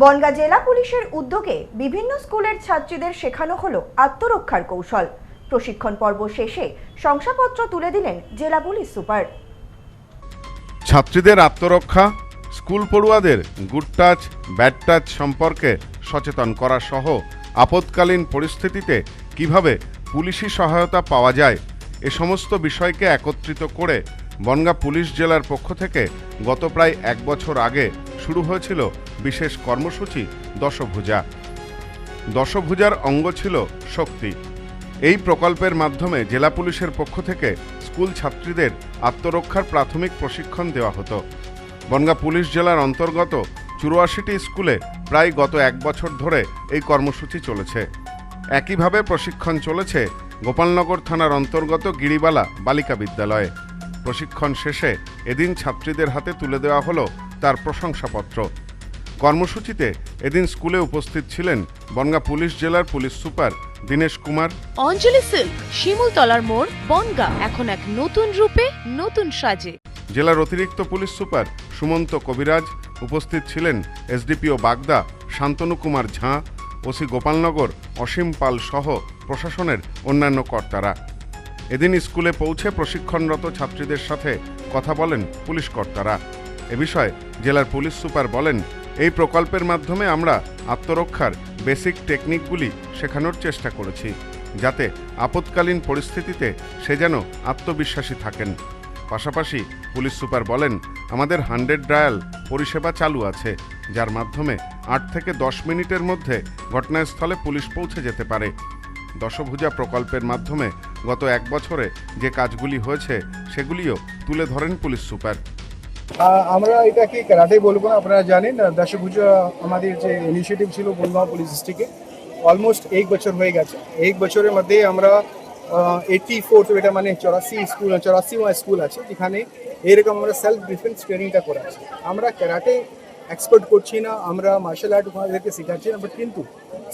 বনগাঁ জেলা পুলিশের উদ্যোগে বিভিন্ন স্কুলের ছাত্রীদের শেখানো হলো আত্মরক্ষার কৌশল। প্রশিক্ষণ পর্ব শেষে শংসাপত্র তুলে দিলেন জেলা পুলিশ সুপার। ছাত্রীদের আত্মরক্ষা, স্কুল পড়ুয়াদের গুড টাচ ব্যাড টাচ সম্পর্কে সচেতন করা সহ আপদকালীন পরিস্থিতিতে কীভাবে পুলিশি সহায়তা পাওয়া যায়, এ সমস্ত বিষয়কে একত্রিত করে বনগাঁ পুলিশ জেলার পক্ষ থেকে গত প্রায় এক বছর আগে শুরু হয়েছিল বিশেষ কর্মসূচি দশভুজা। দশভুজার অঙ্গ ছিল শক্তি। এই প্রকল্পের মাধ্যমে জেলা পুলিশের পক্ষ থেকে স্কুল ছাত্রীদের আত্মরক্ষার প্রাথমিক প্রশিক্ষণ দেওয়া হতো। বনগাঁ পুলিশ জেলার অন্তর্গত চুরাশিটি স্কুলে প্রায় গত এক বছর ধরে এই কর্মসূচি চলেছে। একইভাবে প্রশিক্ষণ চলেছে গোপালনগর থানার অন্তর্গত গিরিবালা বালিকা বিদ্যালয়ে। প্রশিক্ষণ শেষে এদিন ছাত্রীদের হাতে তুলে দেওয়া হলো তার প্রশংসাপত্র। কর্মসূচিতে এদিন স্কুলে উপস্থিত ছিলেন বনগাঁ পুলিশ জেলার police super Dinesh Kumar. Anjali silk শিমুলতলার মোড় বনগা। এখন এক নতুন রূপে নতুন সাজে। জেলার অতিরিক্ত পুলিশ সুপার সুমন্ত কবিরাজ উপস্থিত ছিলেন এসডিপিও বাগদা শান্তনু কুমার ঝাঁ ওসি গোপালনগর অসীম পাল সহ প্রশাসনের অন্যান্য কর্তারা। এদিন স্কুলে পৌঁছে প্রশিক্ষণরত ছাত্রীদের সাথে কথা বলেন পুলিশ কর্তারা। এ বিষয়ে জেলার পুলিশ সুপার বলেন, এই প্রকল্পের মাধ্যমে আমরা আত্মরক্ষার বেসিক টেকনিকগুলি শেখানোর চেষ্টা করেছি, যাতে আপৎকালীন পরিস্থিতিতে সে যেন আত্মবিশ্বাসী থাকেন। পাশাপাশি পুলিশ সুপার বলেন, আমাদের হান্ড্রেড ডায়াল পরিষেবা চালু আছে, যার মাধ্যমে আট থেকে দশ মিনিটের মধ্যে ঘটনাস্থলে পুলিশ পৌঁছে যেতে পারে। দশভুজা প্রকল্পের মাধ্যমে গত এক বছরে যে কাজগুলি হয়েছে সেগুলিও তুলে ধরেন পুলিশ সুপার। আমরা এটাকে ক্যারাটে বলব না আপনারা জানেন দশভুজা আমাদের যে ইনিশিয়েটিভ ছিল বনগাঁও পুলিশ ডিস্ট্রিক্টে অলমোস্ট এক বছর হয়ে গেছে। এক বছরের মধ্যে আমরা এইটি ফোর্থ এটা মানে চৌরাশি স্কুল চৌরাশি স্কুল আছে, যেখানে এরকম আমরা সেলফ ডিফেন্স ট্রেনিংটা করাচ্ছি। আমরা ক্যারাটে এক্সপার্ট করছি না, আমরা মার্শাল আর্ট ওদেরকে শেখাচ্ছি না বাট কিন্তু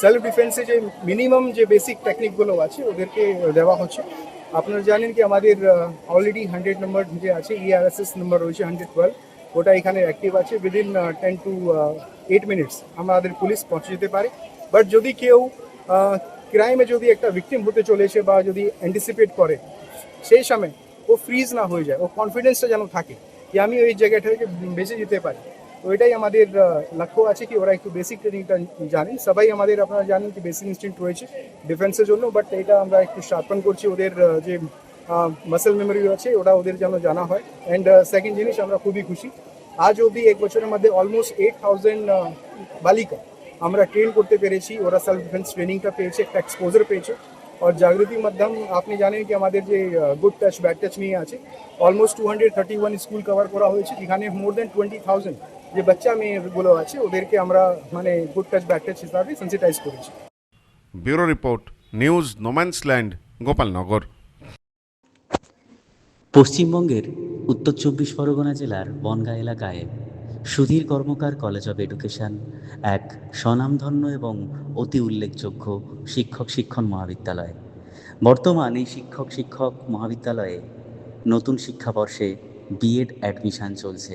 সেলফ ডিফেন্সে যে মিনিমাম যে বেসিক টেকনিকগুলো আছে, ওদেরকে দেওয়া হচ্ছে। আপনারা জানেন কি, আমাদের অলরেডি হান্ড্রেড নাম্বার যে আছে E ইআরএসএস নাম্বার রয়েছে হান্ড্রেড টুয়েলভ ওটা এখানে অ্যাক্টিভ আছে within ten to eight minutes আমাদের পুলিশ পৌঁছে যেতে পারে। বাট যদি কেউ ক্রাইমে যদি একটা ভিকটিম হতে চলেছে বা যদি অ্যান্টিসিপেট করে, সেই সময় ও ফ্রিজ না হয়ে যায়, ও কনফিডেন্সটা যেন থাকে, যে আমি ওই জায়গাটা বেঁচে যেতে পারি। তো এটাই আমাদের লক্ষ্য আছে কি ওরা একটু বেসিক ট্রেনিংটা জানেন। সবাই আমাদের আপনারা জানেন কি বেসিক ইনস্টিংক্ট রয়েছে ডিফেন্সের জন্য বাট এটা আমরা একটু শার্পন করছি ওদের যে মাসেল মেমোরি আছে ওটা ওদের যেন জানা হয়। অ্যান্ড সেকেন্ড জিনিস, আমরা খুবই খুশি। আজ অবধি এক বছরের মধ্যে অলমোস্ট এইট থাউজেন্ড বালিকা আমরা ট্রেন করতে পেরেছি। ওরা সেলফ ডিফেন্স ট্রেনিংটা পেয়েছে, একটা এক্সপোজার পেয়েছে। আর জাগৃতি মাধ্যম, আপনি জানেন কি আমাদের যে গুড টাচ ব্যাড টাচ নিয়ে আছে almost two hundred thirty one school cover করা হয়েছে। যেখানে মোর দেন টোয়েন্টি থাউজেন্ড যে বাচ্চা মেয়েগুলো আছে ওদেরকে আমরা মানে গুড টাচ ব্যাড টাচ হিসাবে সেন্সিটাইজ করেছি। Bureau report news no man's land Gopalnagar. পশ্চিমবঙ্গের উত্তর চব্বিশ পরগনা জেলার বনগাঁ এলাকায় Sudhir Karmakar college of education এক স্বনামধন্য এবং অতি উল্লেখযোগ্য শিক্ষক শিক্ষণ মহাবিদ্যালয়। বর্তমান এই শিক্ষক শিক্ষক মহাবিদ্যালয়ে নতুন শিক্ষাবর্ষে বিএড অ্যাডমিশান চলছে।